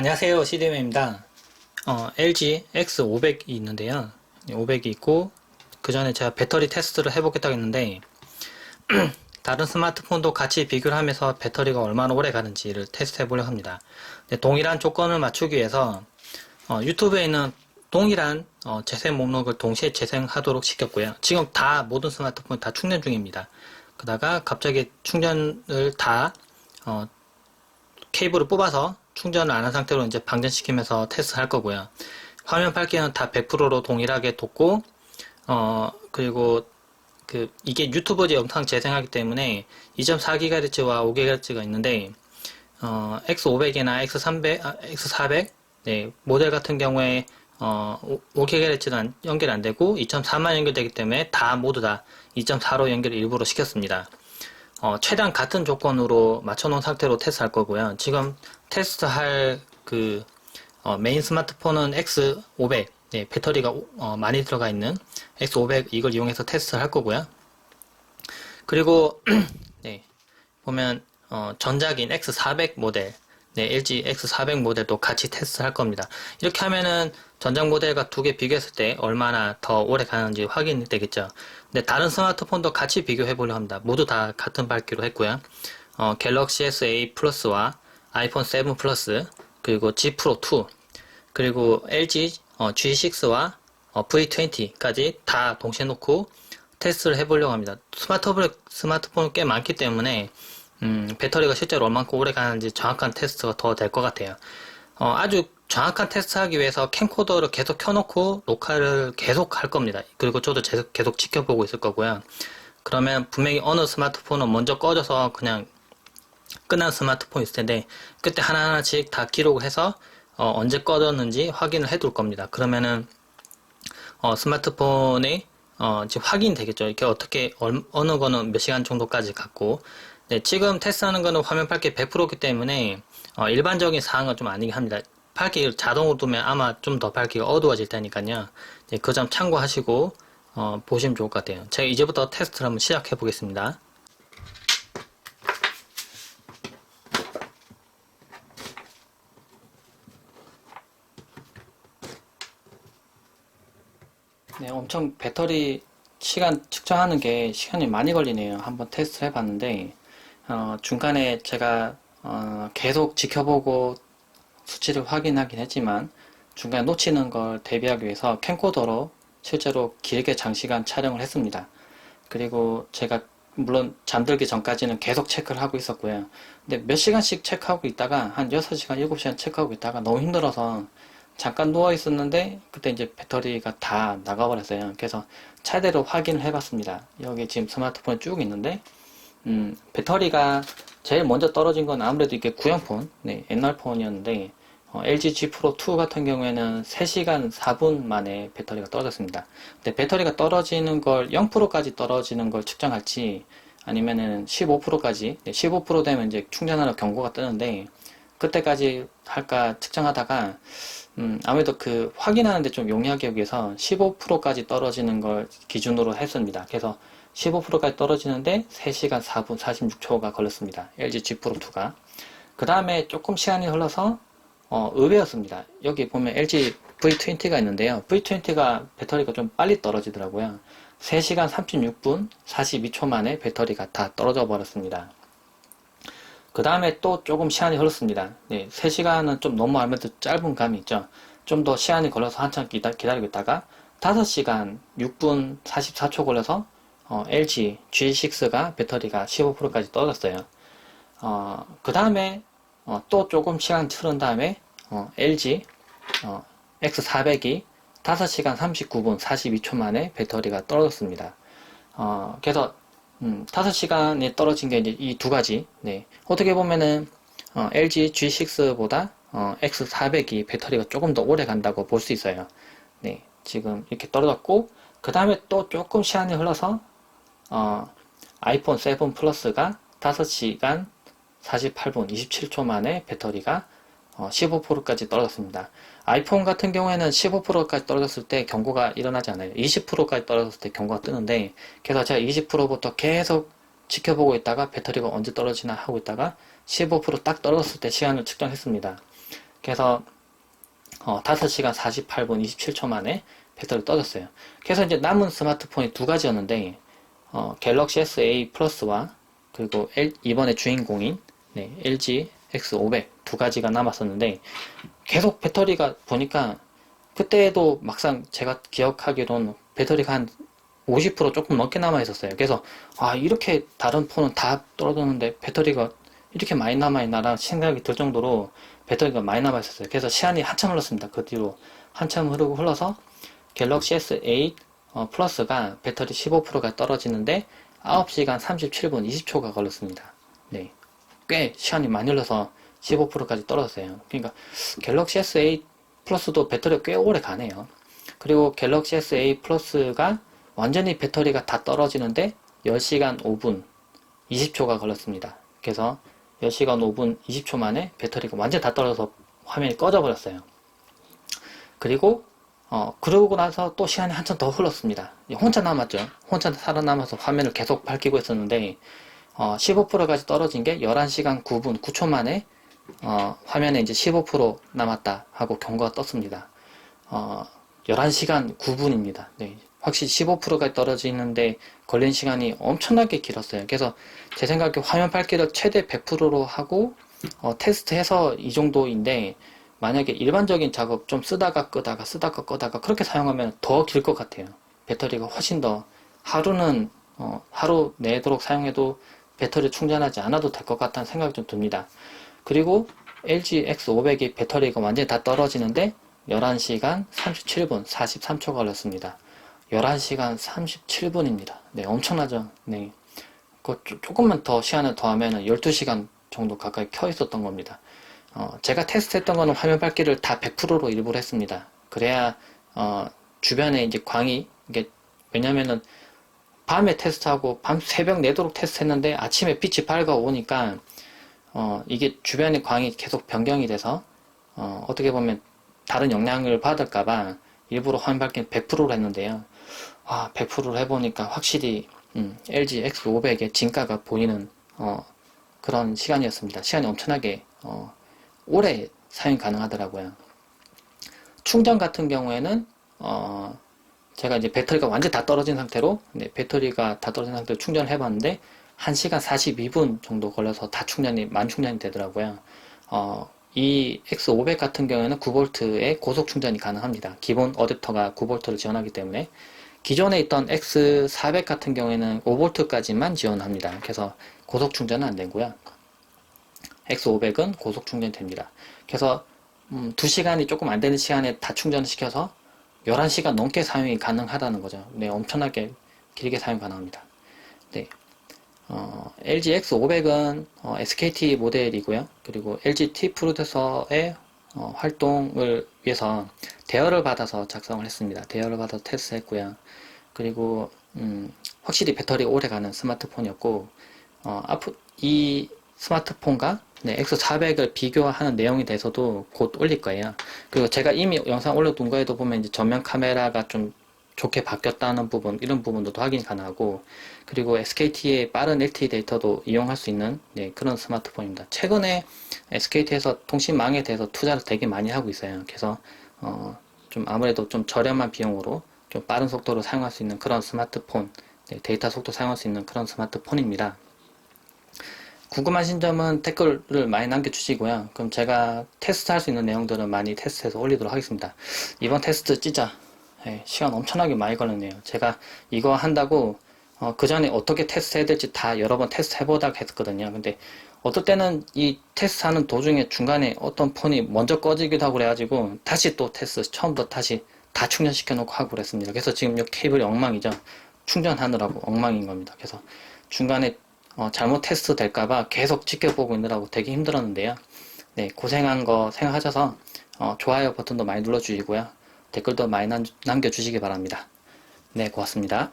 안녕하세요. CDM입니다. 어, LG X500이 있는데요. 500이 있고, 그 전에 제가 배터리 테스트를 해보겠다고 했는데, 다른 스마트폰도 같이 비교를 하면서 배터리가 얼마나 오래 가는지를 테스트 해보려고 합니다. 네, 동일한 조건을 맞추기 위해서, 어, 유튜브에 있는 동일한 어, 재생 목록을 동시에 재생하도록 시켰고요. 지금 다 모든 스마트폰 다 충전 중입니다. 그다가 갑자기 충전을 다 어, 케이블을 뽑아서 충전을 안 한 상태로 이제 방전시키면서 테스트 할 거고요. 화면 밝기는 다 100%로 동일하게 뒀고, 어, 그리고 그, 이게 유튜버지 영상 재생하기 때문에 2.4GHz와 5GHz가 있는데, 어, X500이나 X300, 아, X400, 네, 모델 같은 경우에, 어, 5GHz는 연결 안 되고 2.4만 연결되기 때문에 다 모두 다 2.4로 연결을 일부러 시켰습니다. 어, 최대한 같은 조건으로 맞춰놓은 상태로 테스트할 거고요. 지금 테스트할 그 어, 메인 스마트폰은 X500, 네, 배터리가 어, 많이 들어가 있는 X500 이걸 이용해서 테스트를 할 거고요. 그리고 네, 보면 어, 전작인 X400 모델, 네, LG X400 모델도 같이 테스트할 겁니다. 이렇게 하면은 전작 모델과 두 개 비교했을 때 얼마나 더 오래 가는지 확인이 되겠죠. 근데 다른 스마트폰도 같이 비교해 보려 합니다. 모두 다 같은 밝기로 했고요. 어, 갤럭시 S8 플러스와 아이폰 7 플러스 그리고 G 프로 2 그리고 LG 어, G6와 어, V20까지 다 동시에 놓고 테스트를 해보려고 합니다. 스마트폰 스마트폰은 꽤 많기 때문에 음, 배터리가 실제로 얼만큼 오래 가는지 정확한 테스트가 더 될 것 같아요. 어, 아주 정확한 테스트하기 위해서 캠코더를 계속 켜놓고 녹화를 계속 할 겁니다. 그리고 저도 계속, 계속 지켜보고 있을 거고요. 그러면 분명히 어느 스마트폰은 먼저 꺼져서 그냥 끝난 스마트폰이 있을 텐데 그때 하나하나씩 다 기록을 해서 어, 언제 꺼졌는지 확인을 해둘 겁니다. 그러면은 어, 스마트폰에 어, 지금 확인되겠죠. 이렇게 어떻게 얼, 어느 거는 몇 시간 정도까지 갔고 네, 지금 테스트하는 거는 화면 밝기 100%이기 때문에 어, 일반적인 사항은 좀 아니긴 합니다. 밝기 자동으로 두면 아마 좀 더 밝기가 어두워질 테니까요. 네, 그 점 참고하시고 어, 보시면 좋을 것 같아요. 제가 이제부터 테스트를 한번 시작해 보겠습니다. 네, 엄청 배터리 시간 측정하는 게 시간이 많이 걸리네요. 한번 테스트 해봤는데 어, 중간에 제가 어, 계속 지켜보고 수치를 확인하긴 했지만 중간에 놓치는 걸 대비하기 위해서 캠코더로 실제로 길게 장시간 촬영을 했습니다. 그리고 제가 물론 잠들기 전까지는 계속 체크를 하고 있었고요. 근데 몇 시간씩 체크하고 있다가 한 6시간, 7시간 체크하고 있다가 너무 힘들어서 잠깐 누워 있었는데 그때 이제 배터리가 다 나가버렸어요. 그래서 차례로 확인을 해봤습니다. 여기 지금 스마트폰이 쭉 있는데 음, 배터리가 제일 먼저 떨어진 건 아무래도 이게 구형폰, 네, 옛날 폰이었는데 어, LG G Pro 2 같은 경우에는 3시간 4분 만에 배터리가 떨어졌습니다. 근데 배터리가 떨어지는 걸 0%까지 떨어지는 걸 측정할지 아니면은 15%까지 네, 15% 되면 이제 충전하라 경고가 뜨는데 그때까지 할까 측정하다가 음, 아무래도 그 확인하는데 좀 용이하게 위해서 15%까지 떨어지는 걸 기준으로 했습니다. 그래서 15%까지 떨어지는데 3시간 4분 46초가 걸렸습니다. LG G Pro 2가. 그 다음에 조금 시간이 흘러서 어, 의외였습니다. 여기 보면 LG V20가 있는데요. V20가 배터리가 좀 빨리 떨어지더라고요. 3시간 36분 42초 만에 배터리가 다 떨어져 버렸습니다. 그 다음에 또 조금 시간이 흘렀습니다. 네, 3시간은 좀 너무 아무래도 짧은 감이 있죠. 좀 더 시간이 걸려서 한참 기다, 기다리고 있다가 5시간 6분 44초 걸려서 어, LG G6가 배터리가 15%까지 떨어졌어요. 어, 그 다음에 어, 또 조금 시간 흐른 다음에 어, LG 어, X400이 5시간 39분 42초 만에 배터리가 떨어졌습니다. 어, 그래서 음, 5시간이 떨어진 게 이제 이 두 가지. 네. 어떻게 보면은 어, LG G6보다 어, X400이 배터리가 조금 더 오래 간다고 볼 수 있어요. 네. 지금 이렇게 떨어졌고 그 다음에 또 조금 시간이 흘러서 어, 아이폰 7 플러스가 5시간 48분 27초 만에 배터리가 어, 15%까지 떨어졌습니다. 아이폰 같은 경우에는 15%까지 떨어졌을 때 경고가 일어나지 않아요. 20%까지 떨어졌을 때 경고가 뜨는데 그래서 제가 20%부터 계속 지켜보고 있다가 배터리가 언제 떨어지나 하고 있다가 15%딱 떨어졌을 때 시간을 측정했습니다. 그래서 어, 5시간 48분 27초 만에 배터리 떠졌어요. 그래서 이제 남은 스마트폰이 두 가지였는데 어, 갤럭시 S8 플러스와 그리고 L- 이번에 주인공인 네, LG X500 두 가지가 남았었는데 계속 배터리가 보니까 그때도 막상 제가 기억하기로는 배터리가 한 50% 조금 넘게 남아 있었어요. 그래서 아 이렇게 다른 폰은 다 떨어졌는데 배터리가 이렇게 많이 남아 있나라는 생각이 들 정도로 배터리가 많이 남아 있었어요. 그래서 시간이 한참 흘렀습니다. 그 뒤로 한참 흐르고 흘러서 갤럭시 S8 어, 플러스가 배터리 15%가 떨어지는데 9시간 37분 20초가 걸렸습니다. 네. 꽤 시간이 많이 흘러서 15%까지 떨어졌어요. 그러니까 갤럭시 S8 플러스도 배터리가 꽤 오래 가네요. 그리고 갤럭시 S8 플러스가 완전히 배터리가 다 떨어지는데 10시간 5분 20초가 걸렸습니다. 그래서 10시간 5분 20초 만에 배터리가 완전 다 떨어져서 화면이 꺼져 버렸어요. 그리고 어 그러고 나서 또 시간이 한참 더 흘렀습니다. 혼자 남았죠. 혼자 살아남아서 화면을 계속 밝히고 있었는데 어 15%까지 떨어진 게 11시간 9분 9초 만에 어 화면에 이제 15% 남았다 하고 경고가 떴습니다. 어 11시간 9분입니다. 네. 확실히 15%까지 떨어지는데 걸린 시간이 엄청나게 길었어요. 그래서 제 생각에 화면 밝기를 최대 100%로 하고 어, 테스트해서 이 정도인데 만약에 일반적인 작업 좀 쓰다가 끄다가 쓰다가 끄다가 그렇게 사용하면 더 길 것 같아요. 배터리가 훨씬 더 하루는 어, 하루 내도록 사용해도 배터리 충전하지 않아도 될 것 같다는 생각이 좀 듭니다. 그리고 LG X500이 배터리가 완전히 다 떨어지는데 11시간 37분 43초 걸렸습니다. 11시간 37분입니다. 네, 엄청나죠? 네. 그 조- 조금만 더 시간을 더하면 12시간 정도 가까이 켜 있었던 겁니다. 어, 제가 테스트했던 거는 화면 밝기를 다 100%로 일부러 했습니다. 그래야 어, 주변에 이제 광이 이게 왜냐면은 밤에 테스트하고 밤 새벽 내도록 테스트했는데 아침에 빛이 밝아 오니까 어, 이게 주변의 광이 계속 변경이 돼서 어, 어떻게 보면 다른 영향을 받을까봐 일부러 화면 밝기는 100%로 했는데요. 아, 100%로 해보니까 확실히 음, LG X500의 진가가 보이는 어, 그런 시간이었습니다. 시간이 엄청나게 어, 오래 사용 가능하더라고요. 충전 같은 경우에는 어, 제가 이제 배터리가 완전 다 떨어진 상태로 네, 배터리가 다 떨어진 상태로 충전을 해봤는데 1시간 42분 정도 걸려서 다 충전이 만 충전이 되더라고요. 어, 이 X500 같은 경우에는 9V의 고속 충전이 가능합니다. 기본 어댑터가 9V를 지원하기 때문에 기존에 있던 X400 같은 경우에는 5V까지만 지원합니다. 그래서 고속 충전은 안 되고요. X500은 고속 충전이 됩니다. 그래서 음, 2시간이 조금 안 되는 시간에 다 충전을 시켜서 11시간 넘게 사용이 가능하다는 거죠. 네, 엄청나게 길게 사용 가능합니다. 네. 어, LG X500은 어, SKT 모델이고요. 그리고 LG T 프로듀서의 어, 활동을 위해서 대여를 받아서 작성을 했습니다. 대여를 받아서 테스트했고요. 그리고 음, 확실히 배터리가 오래 가는 스마트폰이었고 어, 이 스마트폰과 네, X400을 비교하는 내용에 대해서도 곧 올릴 거예요. 그리고 제가 이미 영상 올려둔 거에도 보면 이제 전면 카메라가 좀 좋게 바뀌었다는 부분, 이런 부분도 확인이 가능하고, 그리고 SKT의 빠른 LTE 데이터도 이용할 수 있는 네, 그런 스마트폰입니다. 최근에 SKT에서 통신망에 대해서 투자를 되게 많이 하고 있어요. 그래서 어, 좀 아무래도 좀 저렴한 비용으로 좀 빠른 속도로 사용할 수 있는 그런 스마트폰, 네, 데이터 속도 사용할 수 있는 그런 스마트폰입니다. 궁금하신 점은 댓글을 많이 남겨주시고요. 그럼 제가 테스트할 수 있는 내용들은 많이 테스트해서 올리도록 하겠습니다. 이번 테스트 진짜 예, 시간 엄청나게 많이 걸렸네요. 제가 이거 한다고 어, 그 전에 어떻게 테스트 해야 될지 다 여러 번 테스트 해보다가 했거든요. 근데 어떨 때는 이 테스트 하는 도중에 중간에 어떤 폰이 먼저 꺼지기도 하고 그래가지고 다시 또 테스트 처음부터 다시 다 충전시켜 놓고 하고 그랬습니다. 그래서 지금 이 케이블이 엉망이죠. 충전하느라고 엉망인 겁니다. 그래서 중간에 어, 잘못 테스트 될까봐 계속 지켜보고 있느라고 되게 힘들었는데요. 네, 고생한 거 생각하셔서 어, 좋아요 버튼도 많이 눌러주시고요. 댓글도 많이 남, 남겨주시기 바랍니다. 네, 고맙습니다.